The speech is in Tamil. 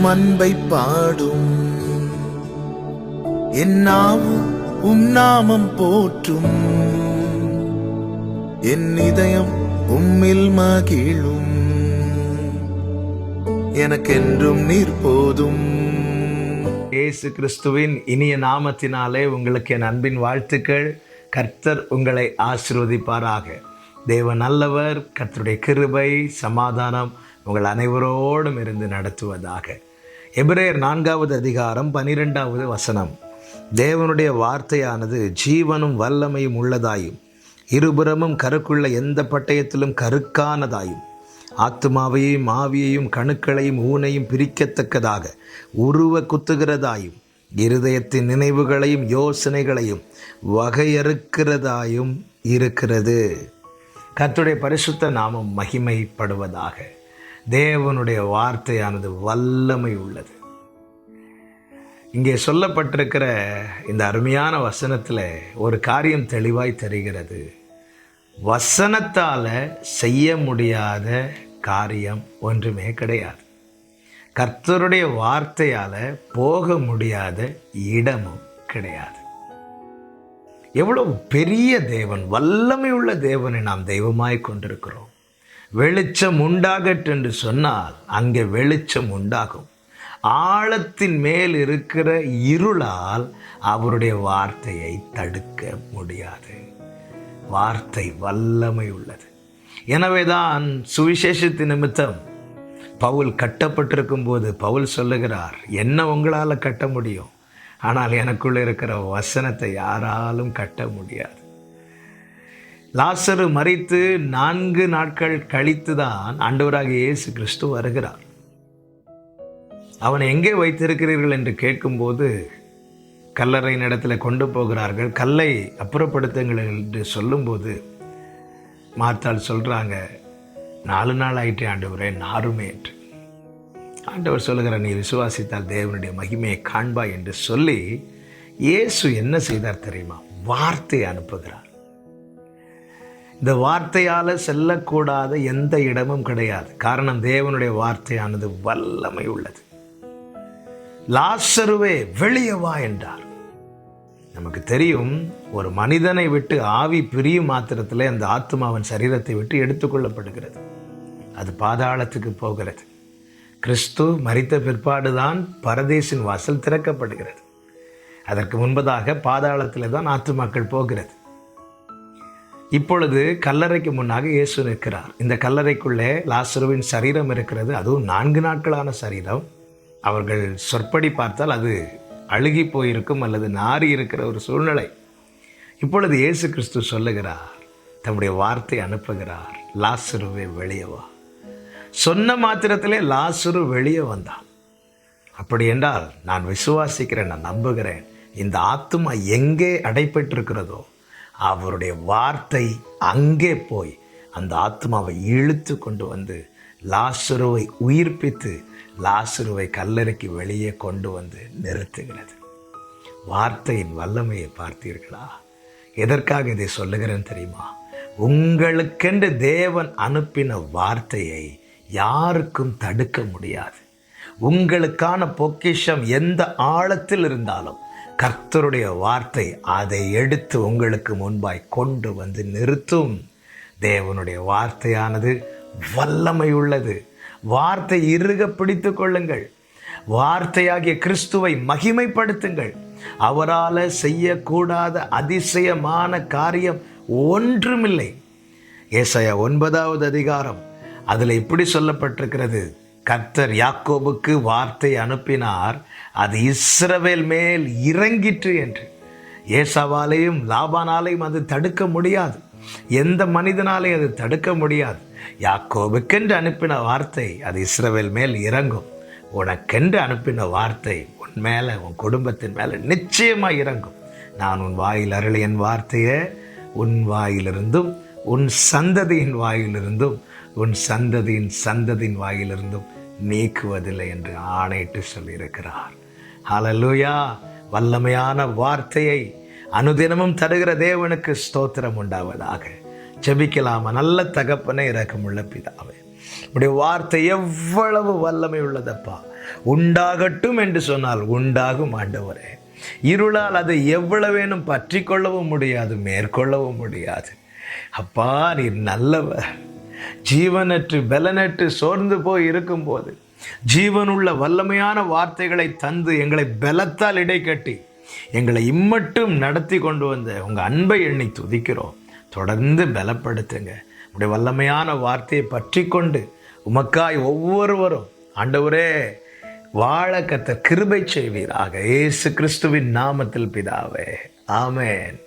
உம் அன்பை பாடும். என்னாவும் உம் நாமம் போற்றும். என் இதயம் உம்மில் மகிழும். எனக்கென்றும் நீர் போதும். இயேசு கிறிஸ்துவின் இனிய நாமத்தினாலே உங்களுக்கு என் அன்பின் வாழ்த்துக்கள். கர்த்தர் உங்களை ஆசீர்வதிப்பாராக. தேவ நல்லவர் கர்த்தருடைய கிருபை சமாதானம் உங்கள் அனைவரோடும் இருந்து நடத்துவதாக. எபிரேயர் நான்காவது அதிகாரம் பனிரெண்டாவது வசனம். தேவனுடைய வார்த்தையானது ஜீவனும் வல்லமையும் உள்ளதாயும் இருபுறமும் கருக்குள்ள எந்த பட்டயத்திலும் கருக்கானதாயும் ஆத்மாவையும் ஆவியையும் கணுக்களையும் ஊனையும் பிரிக்கத்தக்கதாக உருவ குத்துகிறதாயும் இருதயத்தின் நினைவுகளையும் யோசனைகளையும் வகையறுக்கிறதாயும் இருக்கிறது. கத்துடைய பரிசுத்த நாமம் மகிமைப்படுவதாக. தேவனுடைய வார்த்தையானது வல்லமை உள்ளது. இங்கே சொல்லப்பட்டிருக்கிற இந்த அருமையான வசனத்தில் ஒரு காரியம் தெளிவாய் தெரிகிறது. வசனத்தால் செய்ய முடியாத காரியம் ஒன்றுமே கிடையாது. கர்த்தருடைய வார்த்தையால் போக முடியாத இடமும் கிடையாது. எவ்வளவு பெரிய தேவன் வல்லமை உள்ள தேவனை நாம் தெய்வமாய் கொண்டிருக்கிறோம். வெளிச்சம் உண்டாகட்டு என்று சொன்னால் அங்கே வெளிச்சம் உண்டாகும். ஆழத்தின் மேல் இருக்கிற இருளால் அவருடைய வார்த்தையை தடுக்க முடியாது. வார்த்தை வல்லமை உள்ளது. எனவேதான் சுவிசேஷத்து நிமித்தம் பவுல் கட்டப்பட்டிருக்கும் போது பவுல் சொல்லுகிறார் என்ன உங்களால் கட்ட முடியும்? ஆனால் எனக்குள்ளே இருக்கிற வசனத்தை யாராலும் கட்ட முடியாது. லாசரு மறித்து நான்கு நாட்கள் கழித்து தான் ஆண்டவராக இயேசு கிறிஸ்து வருகிறார். அவனை எங்கே வைத்திருக்கிறீர்கள் என்று கேட்கும்போது கல்லறை இடத்தில் கொண்டு போகிறார்கள். கல்லை அப்புறப்படுத்துங்கள் என்று சொல்லும்போது மாத்தால் சொல்கிறாங்க நாலு நாள் ஆயிட்டே ஆண்டவரே நாருமே என்று. ஆண்டவர் சொல்லுகிற நீ விசுவாசித்தால் தேவனுடைய மகிமையை காண்பாய் என்று சொல்லி இயேசு என்ன செய்தார் தெரியுமா? வார்த்தை அனுப்புகிறார். இந்த வார்த்தையால் செல்லக்கூடாத எந்த இடமும் கிடையாது. காரணம் தேவனுடைய வார்த்தையானது வல்லமை உள்ளது. லாசருவே வெளியே வா என்றார். நமக்கு தெரியும் ஒரு மனிதனை விட்டு ஆவி பிரியும் மாத்திரத்தில் அந்த ஆத்மா அவன் சரீரத்தை விட்டு எடுத்துக்கொள்ளப்படுகிறது அது பாதாளத்துக்கு போகிறது. கிறிஸ்து மறித்த பிற்பாடுதான் பரதேசின் வாசல் திறக்கப்படுகிறது. அதற்கு முன்பதாக பாதாளத்தில் தான் ஆத்துமாக்கள் போகிறது. இப்பொழுது கல்லறைக்கு முன்னாக இயேசு நிற்கிறார். இந்த கல்லறைக்குள்ளே லாசருவின் சரீரம் இருக்கிறது. அதுவும் நான்கு நாட்களான சரீரம். அவர்கள் சொற்படி பார்த்தால் அது அழுகி போயிருக்கும் அல்லது நாறி இருக்கிற ஒரு சூழ்நிலை. இப்பொழுது இயேசு கிறிஸ்து சொல்லுகிறார். தம்முடைய வார்த்தை அனுப்புகிறார். லாசுருவே வெளியே வா. சொன்ன மாத்திரத்திலே லாசுரு வெளியே வந்தான். அப்படி என்றால் நான் விசுவாசிக்கிறேன் நான் நம்புகிறேன். இந்த ஆத்துமா எங்கே அடைபெற்றிருக்கிறதோ அவருடைய வார்த்தை அங்கே போய் அந்த ஆத்மாவை இழுத்து கொண்டு வந்து லாசுருவை உயிர்ப்பித்து லாசுருவை கல்லறைக்கு வெளியே கொண்டு வந்து நிறுத்துகிறது. வார்த்தையின் வல்லமையை பார்த்தீர்களா? எதற்காக இதை சொல்லுகிறேன் தெரியுமா? உங்களுக்கென்று தேவன் அனுப்பின வார்த்தையை யாருக்கும் தடுக்க முடியாது. உங்களுக்கான பொக்கிஷம் எந்த ஆழத்தில் இருந்தாலும் கர்த்தருடைய வார்த்தை அதை எடுத்து உங்களுக்கு முன்பாய் கொண்டு வந்து நிறுத்தும். தேவனுடைய வார்த்தையானது வல்லமை உள்ளது வார்த்தை இறுக பிடித்து கொள்ளுங்கள். வார்த்தையாகிய கிறிஸ்துவை மகிமைப்படுத்துங்கள். அவரால் செய்யக்கூடாத அதிசயமான காரியம் ஒன்றுமில்லை. ஏசாயா ஒன்பதாவது அதிகாரம். அதில் இப்படி சொல்லப்பட்டிருக்கிறது. கர்த்தர் யாக்கோபுக்கு வார்த்தை அனுப்பினார் அது இஸ்ரவேல் மேல் இறங்கிற்று என்று. ஏசாவாலையும் லாபானாலையும் அது தடுக்க முடியாது. எந்த மனிதனாலையும் அது தடுக்க முடியாது. யாக்கோபுக்கென்று அனுப்பின வார்த்தை அது இஸ்ரவேல் மேல் இறங்கும். உனக்கென்று அனுப்பின வார்த்தை உன் மேலே உன் குடும்பத்தின் மேலே நிச்சயமாக இறங்கும். நான் உன் வாயில் அருள் என் வார்த்தையை உன் வாயிலிருந்தும் உன் சந்ததியின் வாயிலிருந்தும் உன் சந்ததியின் சந்ததியின் வாயிலிருந்தும் நீக்குவதில்லை என்று ஆணையிட்டு சொல்லியிருக்கிறார். ஹலலூயா வல்லமையான வார்த்தையை அனுதினமும் தருகிற தேவனுக்கு ஸ்தோத்திரம் உண்டாவதாக. ஜெபிக்கலாமா? நல்ல தகப்பனை இறக்கமுள்ள பிதாவே. உடைய வார்த்தை எவ்வளவு வல்லமை உள்ளதப்பா. உண்டாகட்டும் என்று சொன்னால் உண்டாகும் ஆண்டவரே. இருளால் அதை எவ்வளவேனும் பற்றி கொள்ளவும் முடியாது மேற்கொள்ளவும் முடியாது. அப்பா நீர் நல்லவர். ஜீவனற்று பலனற்று சோர்ந்து போய் இருக்கும்போது ஜீவனுள்ள வல்லமையான வார்த்தைகளை தந்து எங்களை பலத்தால் இடைக்கட்டி எங்களை இம்மட்டும் நடத்தி கொண்டு வந்த உங்கள் அன்பை எண்ணி துதிக்கிறோம். தொடர்ந்து பலப்படுத்துங்க. உடைய வல்லமையான வார்த்தையை பற்றி கொண்டு உமக்காய் ஒவ்வொருவரும் ஆண்டவரே வாழ கத்த கிருபை செய்வீராக. இயேசு கிறிஸ்துவின் நாமத்தில் பிதாவே. ஆமேன்.